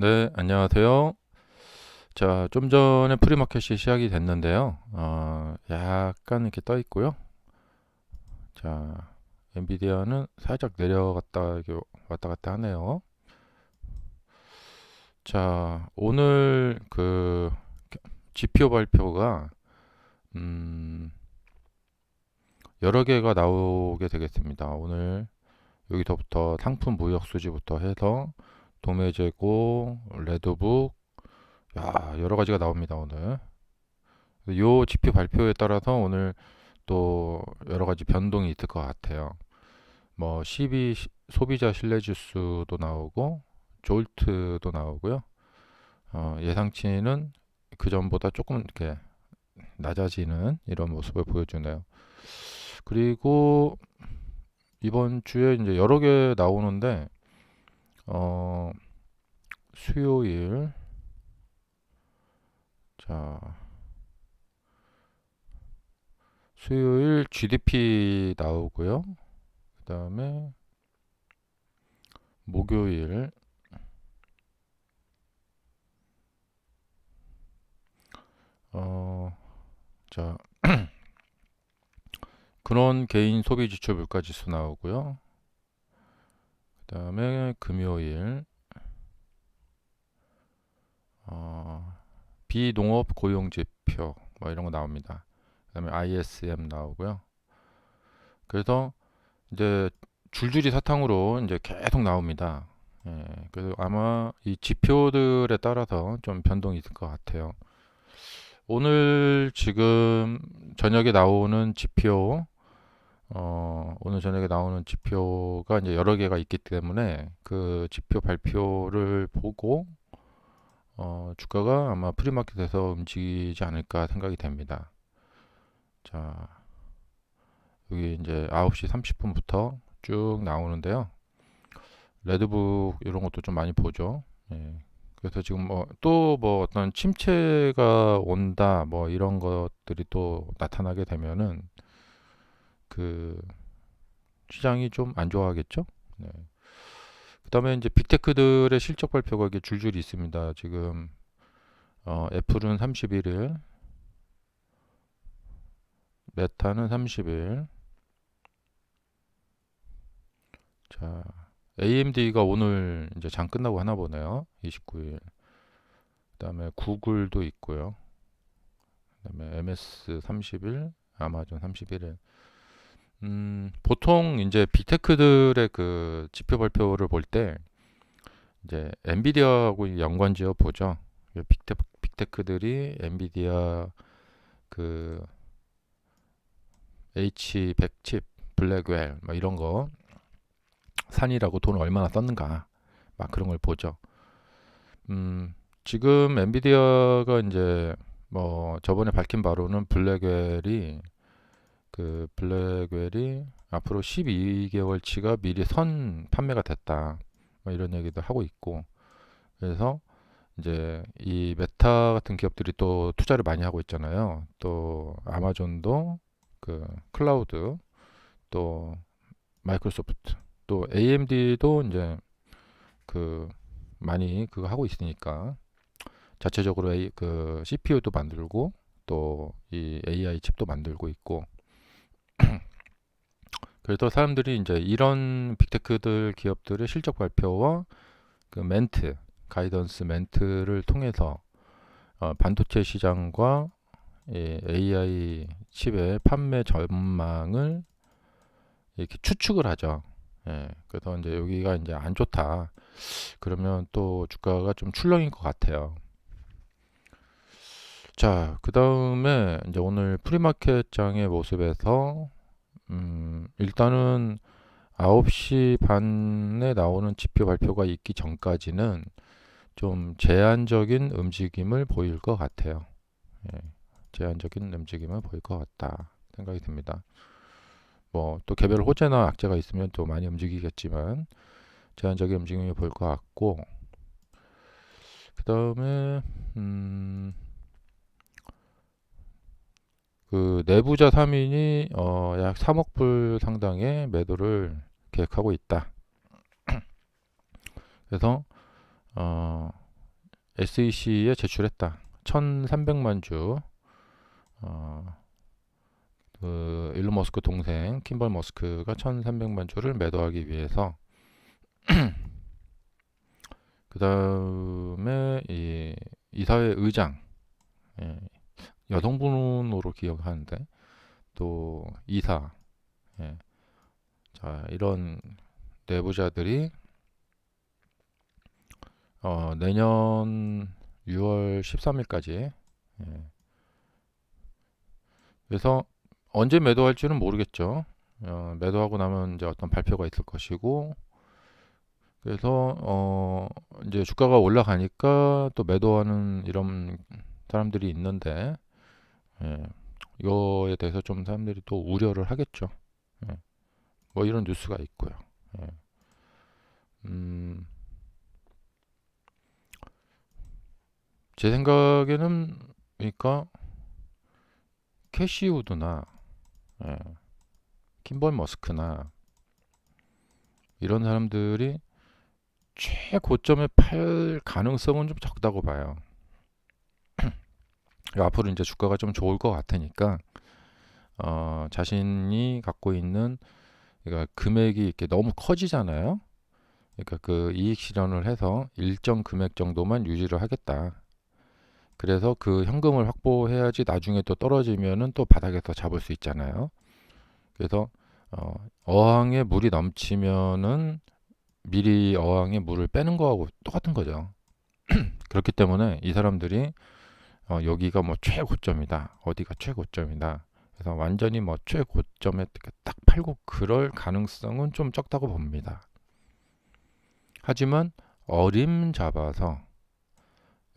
네, 안녕하세요. 자, 좀 전에 프리마켓이 시작이 됐는데요. 어, 약간 이렇게 떠 있고요. 자, 엔비디아는 살짝 내려갔다 왔다 갔다 하네요. 자, 오늘 그 GPU 발표가 음, 여러 개가 나오게 되겠습니다. 오늘 여기서부터 상품 무역 수지부터 해서 도매 재고, 레드북, 야, 여러 가지가 나옵니다, 오늘. 요 GPU 발표에 따라서 오늘 또 여러 가지 변동이 있을 것 같아요. 뭐 12 시- 소비자 신뢰 지수도 나오고 졸트도 나오고요. 어, 예상치는 그 전보다 조금 이렇게 낮아지는 이런 모습을 보여주네요. 그리고 이번 주에 이제 여러 개 나오는데 어, 수요일 자 수요일 GDP 나오고요. 그 다음에 목요일 어, 자 근원 개인 소비 지출 물가 지수 나오고요. 그 다음에 금요일 어, 비농업 고용 지표 뭐 이런 거 나옵니다. 그 다음에 ISM 나오고요. 그래서 이제 줄줄이 사탕으로 이제 계속 나옵니다. 예, 그래서 아마 이 지표들에 따라서 좀 변동이 있을 것 같아요. 오늘 지금 저녁에 나오는 지표, 어, 오늘 저녁에 나오는 지표가 이제 여러 개가 있기 때문에 그 지표 발표를 보고 어, 주가가 아마 프리마켓에서 움직이지 않을까 생각이 됩니다. 자, 여기 이제 9시 30분부터 쭉 나오는데요. 레드북 이런 것도 좀 많이 보죠. 예. 그래서 지금 뭐 또뭐 어떤 침체가 온다 뭐 이런 것들이 또 나타나게 되면은 그 시장이 좀 안 좋아하겠죠. 네. 그다음에 이제 빅테크들의 실적 발표가 이게 줄줄이 있습니다. 지금 어, 애플은 31일, 메타는 30일. 자, AMD가 오늘 이제 장 끝나고 하나 보네요. 29일. 그다음에 구글도 있고요. 그다음에 MS 30일, 아마존 31일. 음, 보통 이제 빅테크들의 그 지표 발표를 볼때 이제 엔비디아하고 연관 지어 보죠. 빅테, 빅테크들이 엔비디아 그 H100 칩, 블랙웰 뭐 이런 거 산이라고 돈을 얼마나 썼는가 막 그런 걸 보죠. 음, 지금 엔비디아가 이제 뭐 저번에 밝힌 바로는 블랙웰이 그 블랙웰이 앞으로 12개월치가 미리 선 판매가 됐다. 뭐 이런 얘기도 하고 있고. 그래서 이제 이 메타 같은 기업들이 또 투자를 많이 하고 있잖아요. 또 아마존도 그 클라우드 또 마이크로소프트 또 AMD도 이제 그 많이 그거 하고 있으니까 자체적으로 A, 그 CPU도 만들고 또 이 AI 칩도 만들고 있고 그래서 사람들이 이제 이런 빅테크들 기업들의 실적 발표와 그 멘트, 가이던스 멘트를 통해서 어, 반도체 시장과 이 AI 칩의 판매 전망을 이렇게 추측을 하죠. 예, 그래서 이제 여기가 이제 안 좋다. 그러면 또 주가가 좀 출렁일 것 같아요. 자, 그 다음에 이제 오늘 프리마켓장의 모습에서 음, 일단은 9시 반에 나오는 지표 발표가 있기 전까지는 좀 제한적인 움직임을 보일 것 같아요. 예, 제한적인 움직임을 보일 것 같다 생각이 듭니다. 뭐 또 개별 호재나 악재가 있으면 또 많이 움직이겠지만 제한적인 움직임이 보일 것 같고 그 다음에 음, 그 내부자 3인이 어, 약 3억 불 상당의 매도를 계획하고 있다. 그래서 어, SEC에 제출했다. 1,300만 주. 어, 그 일론 머스크 동생 킴벌 머스크가 1,300만 주를 매도하기 위해서 그 다음에 이 이사회 의장 예, 여성분으로 기억하는데 또 이사 예, 자 이런 내부자들이 어, 내년 6월 13일까지 예, 그래서 언제 매도할지는 모르겠죠. 어, 매도하고 나면 이제 어떤 발표가 있을 것이고 그래서 어 이제 주가가 올라가니까 또 매도하는 이런 사람들이 있는데 예, 이거에 대해서 좀 사람들이 또 우려를 하겠죠. 예, 뭐 이런 뉴스가 있고요. 예. 음, 제 생각에는 그러니까 캐시우드나 예, 킴벌 머스크나 이런 사람들이 최고점에 팔 가능성은 좀 적다고 봐요. 앞으로 이제 주가가 좀 좋을 것 같으니까 어, 자신이 갖고 있는 그러니까 금액이 이렇게 너무 커지잖아요. 그러니까 그 이익 실현을 해서 일정 금액 정도만 유지를 하겠다. 그래서 그 현금을 확보해야지 나중에 또 떨어지면은 또 바닥에서 잡을 수 있잖아요. 그래서 어, 어항에 물이 넘치면은 미리 어항에 물을 빼는 거하고 똑같은 거죠. 그렇기 때문에 이 사람들이 어, 여기가 뭐 최고점이다. 어디가 최고점이다. 그래서 완전히 뭐 최고점에 딱 팔고 그럴 가능성은 좀 적다고 봅니다. 하지만 어림 잡아서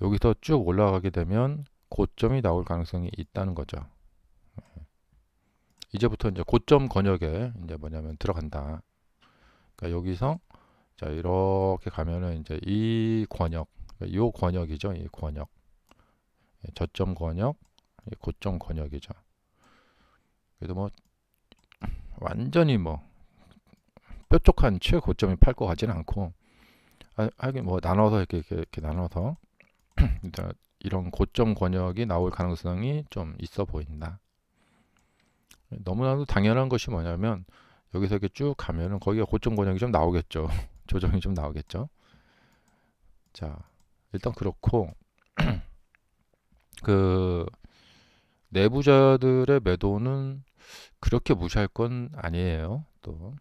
여기서 쭉 올라가게 되면 고점이 나올 가능성이 있다는 거죠. 이제부터 이제 고점 권역에 이제 뭐냐면 들어간다. 그러니까 여기서 자 이렇게 가면은 이제 이 권역, 이 권역이죠. 이 권역, 예, 저점 권역, 고점 권역이죠. 그래도 뭐 완전히 뭐 뾰족한 최고점이 팔 것 같지는 않고 하긴 뭐 나눠서 이렇게 이렇게, 이렇게 나눠서 이런 고점 권역이 나올 가능성이 좀 있어 보인다. 너무나도 당연한 것이 뭐냐면 여기서 이렇게 쭉 가면은 거기가 고점 권역이 좀 나오겠죠. 조정이 좀 나오겠죠. 자, 일단 그렇고 그 내부자들의 매도는 그렇게 무시할 건 아니에요. 또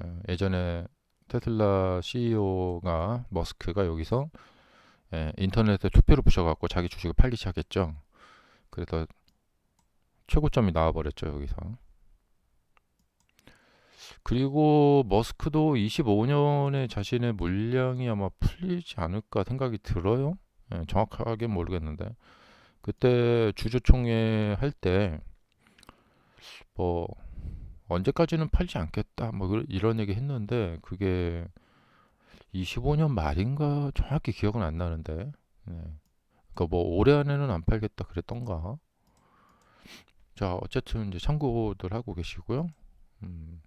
어, 예전에 테슬라 CEO가 머스크가 여기서 예, 인터넷에 투표를 부셔갖고 자기 주식을 팔기 시작했죠. 그래서 최고점이 나와버렸죠 여기서. 그리고 머스크도 25년에 자신의 물량이 아마 풀리지 않을까 생각이 들어요. 예, 정확하게 모르겠는데 그때 주주총회 할 때 뭐 언제까지는 팔지 않겠다 뭐 이런 얘기 했는데 그게 25년 말인가 정확히 기억은 안 나는데 네. 그러니까 뭐 올해 안에는 안 팔겠다 그랬던가 자 어쨌든 이제 참고들 하고 계시고요 음.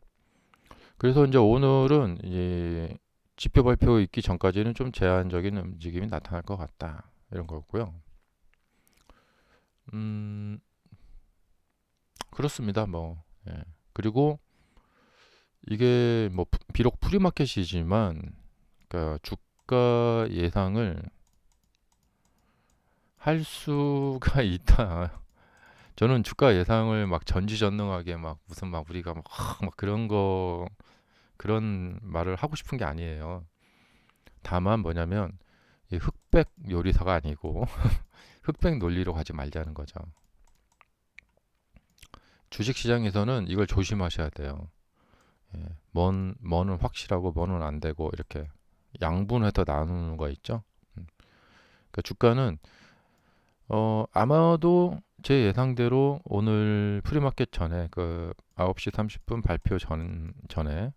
그래서 이제 오늘은 이제 지표 발표 있기 전까지는 좀 제한적인 움직임이 나타날 것 같다 이런 거고요 음 그렇습니다 뭐 예. 그리고 이게 뭐 비록 프리마켓이지만 그러니까 주가 예상을 할 수가 있다. 저는 주가 예상을 막 전지전능하게 막 무슨 막 우리가 막, 막 그런 거 그런 말을 하고 싶은 게 아니에요. 다만 뭐냐면 이 흑백 요리사가 아니고 흑백 논리로 가지 말자는 거죠. 주식 시장에서는 이걸 조심하셔야 돼요. 예, 뭔 뭐는 확실하고 뭐는 안 되고 이렇게 양분해서 나누는 거 있죠. 음. 그러니까 주가는 어 아마도 제 예상대로 오늘 프리마켓 전에 그 9시 30분 발표 전 전에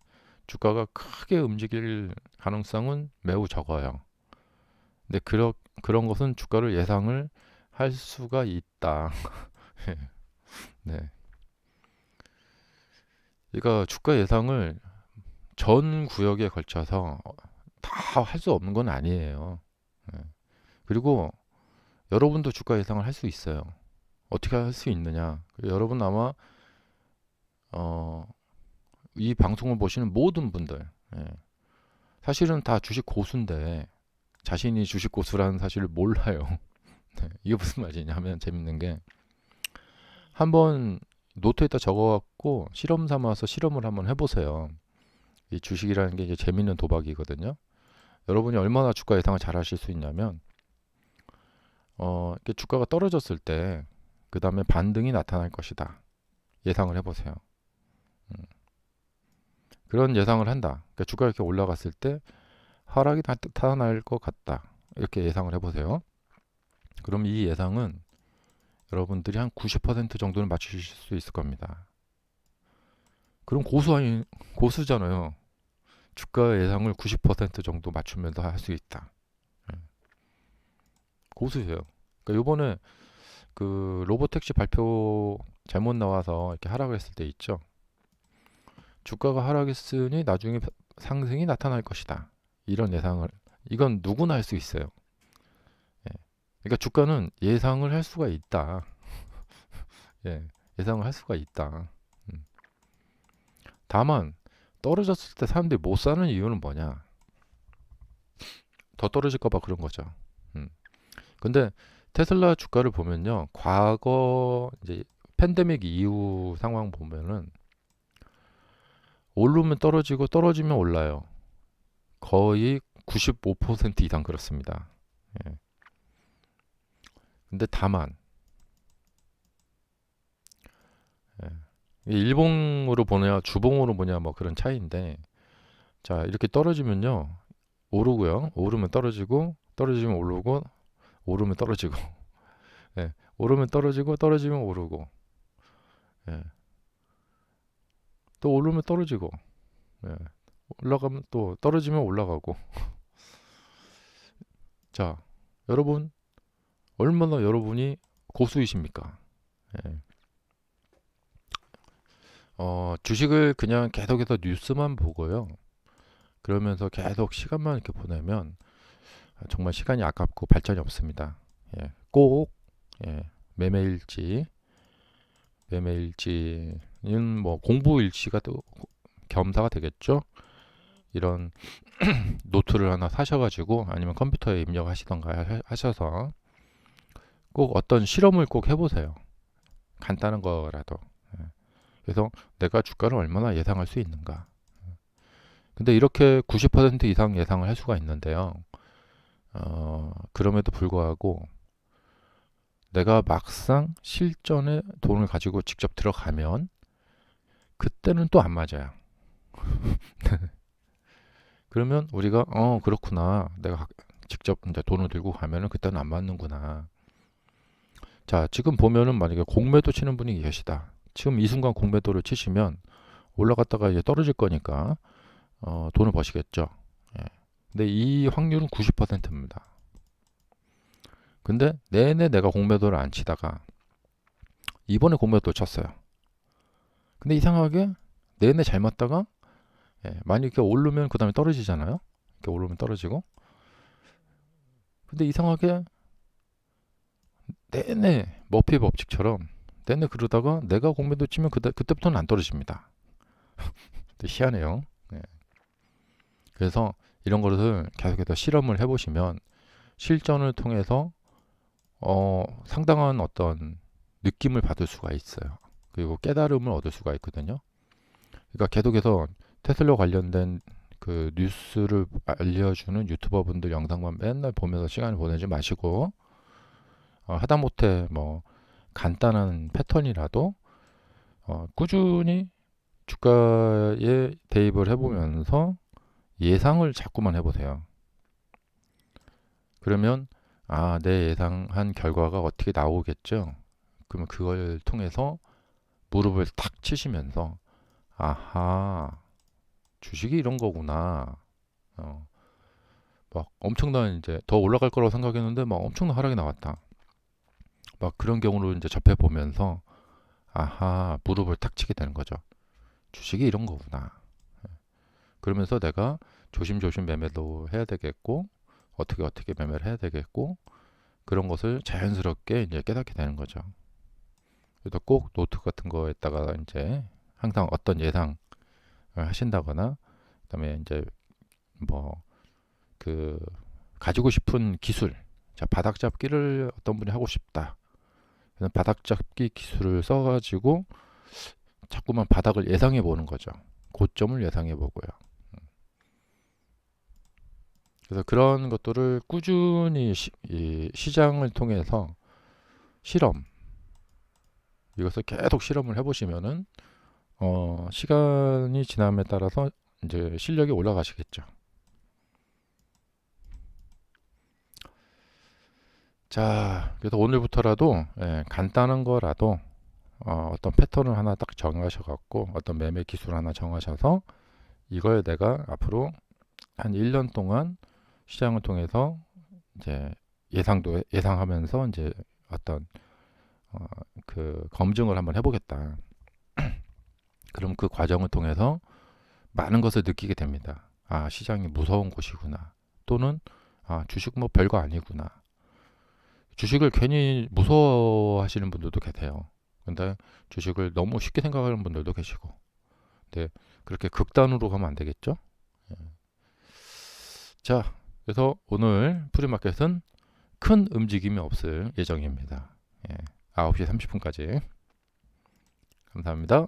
주가가 크게 움직일 가능성은 매우 적어요. 근데 그런 그런 것은 주가를 예상을 할 수가 있다. 네. 그러니까 주가 예상을 전 구역에 걸쳐서 다 할 수 없는 건 아니에요. 그리고 여러분도 주가 예상을 할 수 있어요. 어떻게 할 수 있느냐? 여러분 아마 어, 이 방송을 보시는 모든 분들 예. 사실은 다 주식 고수인데 자신이 주식 고수라는 사실을 몰라요. 네, 이게 무슨 말이냐 하면 재밌는 게 한번 노트에다 적어갖고 실험 삼아서 실험을 한번 해보세요. 이 주식이라는 게 이제 재밌는 도박이거든요. 여러분이 얼마나 주가 예상을 잘 하실 수 있냐면 어, 이렇게 주가가 떨어졌을 때 그 다음에 반등이 나타날 것이다. 예상을 해보세요. 음. 그런 예상을 한다. 그러니까 주가가 이렇게 올라갔을 때 하락이 나타날 것 같다. 이렇게 예상을 해보세요. 그럼 이 예상은 여러분들이 한 90% 정도는 맞추실 수 있을 겁니다. 그럼 고수 아니 고수잖아요. 주가 예상을 90% 정도 맞추면서 할 수 있다. 예. 고수예요. 그러니까 요번에 그 로보택시 발표 잘못 나와서 이렇게 하락을 했을 때 있죠. 주가가 하락했으니 나중에 상승이 나타날 것이다. 이런 예상을 이건 누구나 할 수 있어요. 예. 그러니까 주가는 예상을 할 수가 있다. 예, 예상을 할 수가 있다. 음. 다만 떨어졌을 때 사람들이 못 사는 이유는 뭐냐? 더 떨어질까봐 그런 거죠. 음. 근데 테슬라 주가를 보면요, 과거 이제 팬데믹 이후 상황 보면은 오르면 떨어지고 떨어지면 올라요. 거의 95% 이상 그렇습니다. 예. 근데 다만 예. 일봉으로 보냐 주봉으로 보냐 뭐 그런 차이인데 자 이렇게 떨어지면요 오르고요 오르면 떨어지고 떨어지면 오르고 오르면 떨어지고 예. 오르면 떨어지고 떨어지면 오르고 예. 또 오르면 떨어지고 예. 올라가면 또 떨어지면 올라가고 자 여러분 얼마나 여러분이 고수이십니까 예. 어, 주식을 그냥 계속해서 뉴스만 보고요. 그러면서 계속 시간만 이렇게 보내면 정말 시간이 아깝고 발전이 없습니다. 예, 꼭 예, 매매일지, 매매일지는 뭐 공부일지가 또 겸사가 되겠죠. 이런 노트를 하나 사셔가지고 아니면 컴퓨터에 입력하시던가 하셔서 꼭 어떤 실험을 꼭 해보세요. 간단한 거라도. 그래서 내가 주가를 얼마나 예상할 수 있는가. 근데 이렇게 90% 이상 예상을 할 수가 있는데요. 어, 그럼에도 불구하고 내가 막상 실전에 돈을 가지고 직접 들어가면 그때는 또 안 맞아요. 그러면 우리가 어 그렇구나 내가 직접 이제 돈을 들고 가면은 그때는 안 맞는구나. 자 지금 보면은 만약에 공매도 치는 분이 계시다. 지금 이 순간 공매도를 치시면 올라갔다가 이제 떨어질 거니까 어, 돈을 버시겠죠. 예. 근데 이 확률은 90%입니다. 근데 내내 내가 공매도를 안 치다가 이번에 공매도 쳤어요. 근데 이상하게 내내 잘 맞다가 예, 만약 이렇게 오르면 그 다음에 떨어지잖아요. 이렇게 오르면 떨어지고. 근데 이상하게 내내 머피 법칙처럼 내내 그러다가 내가 공매도 치면 그때, 그때부터는 안 떨어집니다. 희한해요. 네. 그래서 이런 것을 계속해서 실험을 해보시면 실전을 통해서 어, 상당한 어떤 느낌을 받을 수가 있어요. 그리고 깨달음을 얻을 수가 있거든요. 그러니까 계속해서 테슬라 관련된 그 뉴스를 알려주는 유튜버 분들 영상만 맨날 보면서 시간을 보내지 마시고 어, 하다못해 뭐 간단한 패턴이라도 어, 꾸준히 주가에 대입을 해보면서 예상을 자꾸만 해보세요. 그러면 아, 내 예상한 결과가 어떻게 나오겠죠? 그러면 그걸 통해서 무릎을 탁 치시면서 아하, 주식이 이런 거구나. 어, 막 엄청난 이제 더 올라갈 거라고 생각했는데 막 엄청난 하락이 나왔다. 막 그런 경우를 이제 접해 보면서 아하 무릎을 탁 치게 되는 거죠. 주식이 이런 거구나. 예. 그러면서 내가 조심조심 매매도 해야 되겠고 어떻게 어떻게 매매를 해야 되겠고 그런 것을 자연스럽게 이제 깨닫게 되는 거죠. 그래서 꼭 노트 같은 거에다가 이제 항상 어떤 예상을 하신다거나 그다음에 이제 뭐 그 가지고 싶은 기술 자 바닥 잡기를 어떤 분이 하고 싶다. 그래서 바닥 잡기 기술을 써가지고 자꾸만 바닥을 예상해 보는 거죠. 고점을 예상해 보고요 그래서 그런 것들을 꾸준히 시, 이 시장을 통해서 실험 이것을 계속 실험을 해보시면은 어, 시간이 지남에 따라서 이제 실력이 올라가시겠죠. 자, 그래서 오늘부터라도 예, 간단한 거라도 어, 어떤 패턴을 하나 딱 정하셔갖고 어떤 매매 기술 하나 정하셔서 이걸 내가 앞으로 한 1년 동안 시장을 통해서 이제 예상도 예상하면서 이제 어떤 어, 그 검증을 한번 해보겠다. 그럼 그 과정을 통해서 많은 것을 느끼게 됩니다. 아, 시장이 무서운 곳이구나. 또는 아, 주식 뭐 별거 아니구나. 주식을 괜히 무서워하시는 분들도 계세요. 근데 주식을 너무 쉽게 생각하는 분들도 계시고. 근데 그렇게 극단으로 가면 안 되겠죠? 예. 자, 그래서 오늘 프리마켓은 큰 움직임이 없을 예정입니다. 예. 9시 30분까지. 감사합니다.